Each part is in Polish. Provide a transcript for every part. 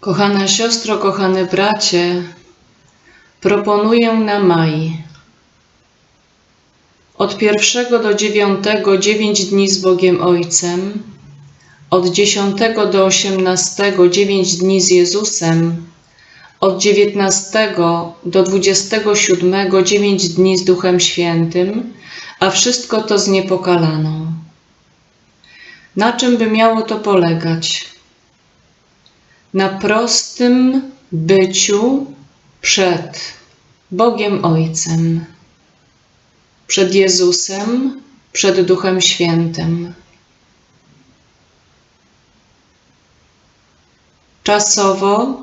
Kochana siostro, kochany bracie, proponuję na maj. Od pierwszego do dziewiątego dziewięć dni z Bogiem Ojcem, od dziesiątego do osiemnastego dziewięć dni z Jezusem, od dziewiętnastego do dwudziestego siódmego dziewięć dni z Duchem Świętym, a wszystko to z niepokalaną. Na czym by miało to polegać? Na prostym byciu przed Bogiem Ojcem, przed Jezusem, przed Duchem Świętym. Czasowo,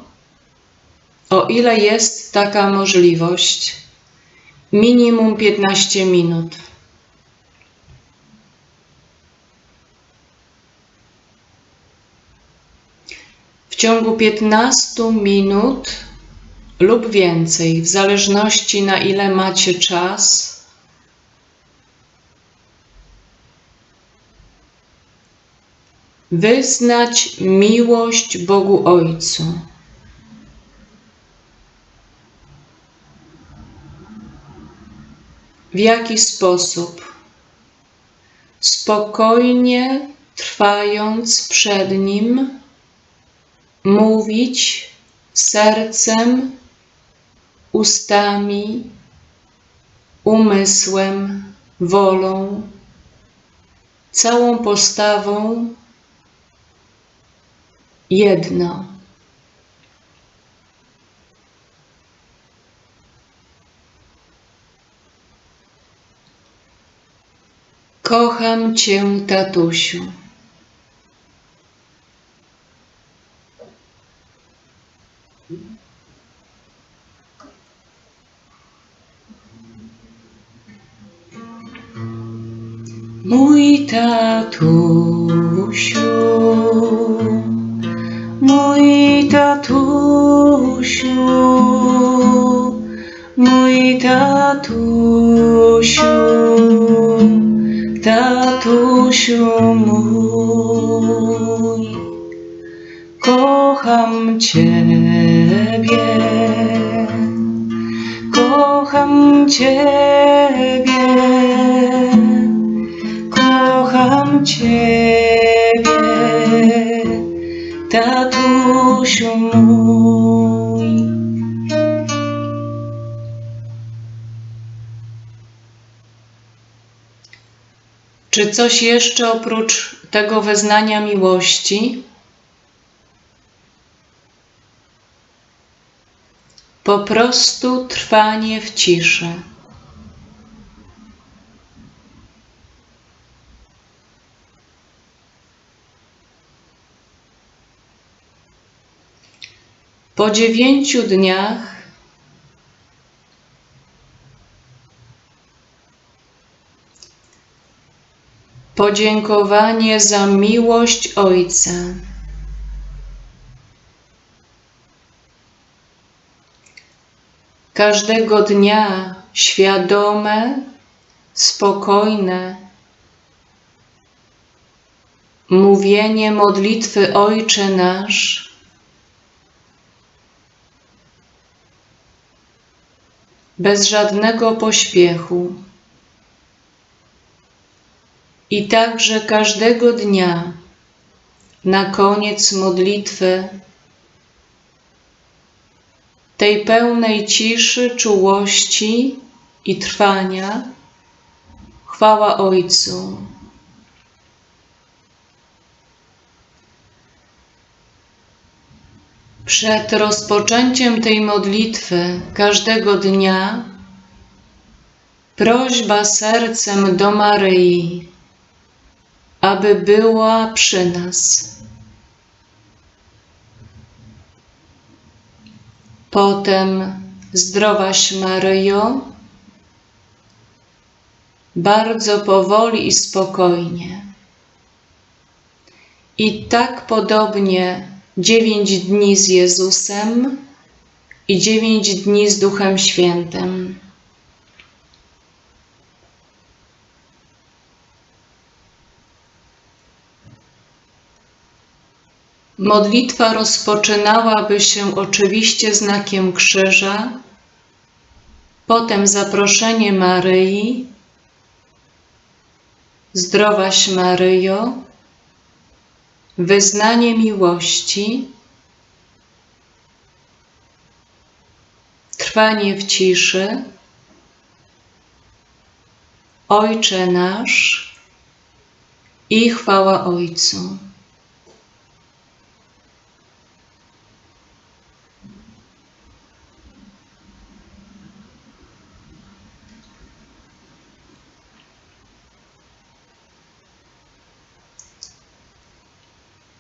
o ile jest taka możliwość, minimum 15 minut. W ciągu 15 minut lub więcej, w zależności na ile macie czas, wyznać miłość Bogu Ojcu. W jaki sposób? Spokojnie trwając przed Nim, mówić sercem, ustami, umysłem, wolą, całą postawą jedno. Kocham Cię, tatusiu. Mój tatusiu, mój tatusiu, mój tatusiu, tatusiu mój, kocham Ciebie, kocham Ciebie kocham Ciebie, tatusiu mój. Czy coś jeszcze oprócz tego wyznania miłości? Po prostu trwanie w ciszy. Po dziewięciu dniach podziękowanie za miłość Ojca. Każdego dnia świadome, spokojne mówienie modlitwy Ojcze Nasz bez żadnego pośpiechu. I także każdego dnia na koniec modlitwy, tej pełnej ciszy, czułości i trwania, chwała Ojcu. Przed rozpoczęciem tej modlitwy każdego dnia prośba sercem do Maryi, aby była przy nas. Potem zdrowaś Maryjo, bardzo powoli i spokojnie. I tak podobnie dziewięć dni z Jezusem i dziewięć dni z Duchem Świętym. Modlitwa rozpoczynałaby się oczywiście znakiem krzyża, potem zaproszenie Maryi, Zdrowaś Maryjo, wyznanie miłości, trwanie w ciszy, Ojcze nasz i chwała Ojcu.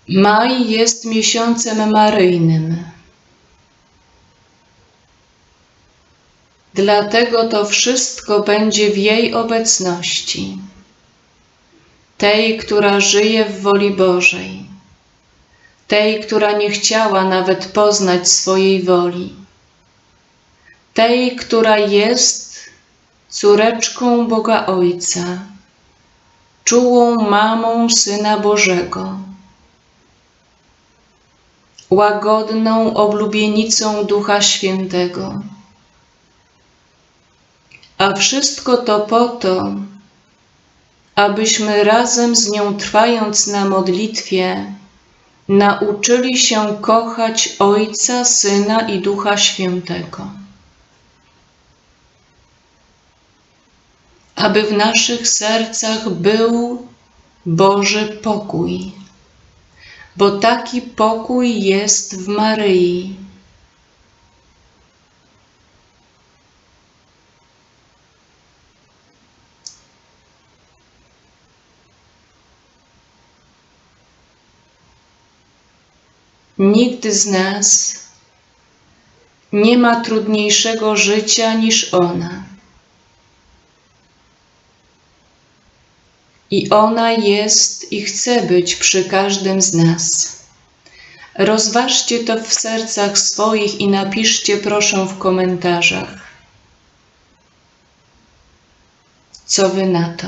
Maj jest miesiącem maryjnym. Dlatego to wszystko będzie w jej obecności, tej, która żyje w woli Bożej, tej, która nie chciała nawet poznać swojej woli, tej, która jest córeczką Boga Ojca, czułą mamą Syna Bożego łagodną oblubienicą Ducha Świętego. A wszystko to po to, abyśmy razem z nią trwając na modlitwie, nauczyli się kochać Ojca, Syna i Ducha Świętego. Aby w naszych sercach był Boży pokój bo taki pokój jest w Maryi. Nikt z nas nie ma trudniejszego życia niż ona. I ona jest i chce być przy każdym z nas. Rozważcie to w sercach swoich i napiszcie proszę w komentarzach. Co wy na to?